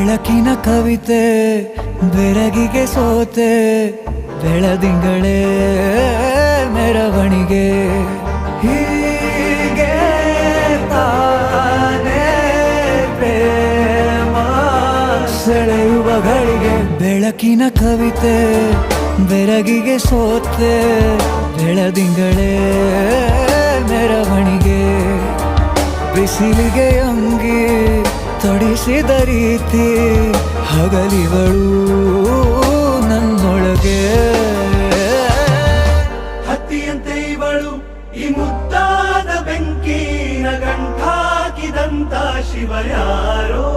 ಬೆಳಕಿನ ಕವಿತೆ, ಬೆರಗಿಗೆ ಸೋತೆ, ಬೆಳದಿಂಗಳೇ ಮೆರವಣಿಗೆ. ಹೀಗೆ ತಾನೇ ಪ್ರೇಮ ಸೆಳೆಯುವ ಗಳಿಗೆ ಬೆಳಕಿನ ಕವಿತೆ, ಬೆರಗಿಗೆ ಸೋತೆ, ಬೆಳದಿಂಗಳೇ ಮೆರವಣಿಗೆ. ಬಿಸಿಲಿಗೆ ಅಂಗಿ ತೊಡಿಸಿದ ರೀತಿ ಹಗಲಿಗಳು ನನ್ನೊಳಗೆ. ಹತ್ತಿಯಂತೆ ಇವಳು ಈ ಮುದ್ದಾದ ಬೆಂಕಿನ ಗಂಟಾಕಿದಂತ ಶಿವ ಯಾರೋ?